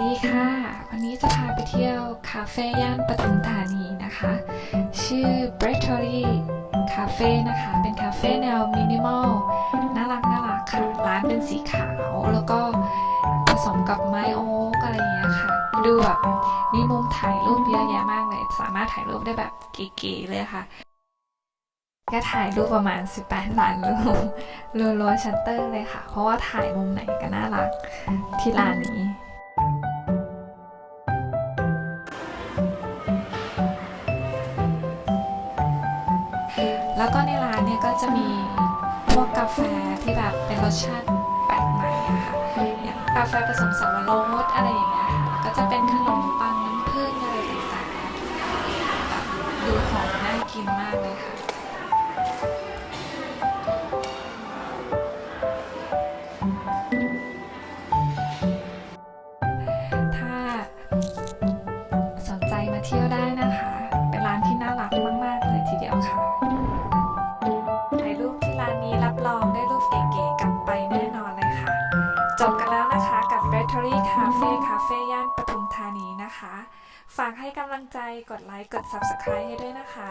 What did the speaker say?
ดีค่ะ วันนี้จะพาไปเที่ยวคาเฟ่ย่านปทุมธานีนะคะ ชื่อ b r e t o r y Cafe นะคะ เป็นคาเฟ่แนวมินิมอลน่ารักน่ารักค่ะ ร้านเป็นสีขาว แล้วก็ผสมกับไม้โอ๊กอะไรอย่างเงี้ยค่ะ ดูแบบมีมุมถ่ายรูปเยอะแยะมากเลย สามารถถ่ายรูปได้แบบเก๋ๆเลยค่ะ ก็ถ่ายรูปประมาณ 18ล้านรูปรัวๆชัตเตอร์เลยค่ะ เพราะว่าถ่ายมุมไหนก็น่ารักที่ร้านนี้ แล้วก็ในร้านเนี่ยก็จะมีพวกกาแฟที่แบบเป็นรสชาติแปลกใหม่อะค่ะอย่างกาแฟผสมสับปะรดอะไรอย่างเงี้ยค่ะก็จะเป็นขนมปังน้ำผึ้งอะไรต่างๆแบบดูหอมน่ากินมากเลยค่ะถ้าสนใจมาเที่ยวได้นะคะ เป็นร้านที่น่ารักมาก Factory Cafe คาเฟ่ย่านปทุมธานีนะคะ ฝากให้กำลังใจกดไลค์ กด Subscribe ให้ด้วยนะคะ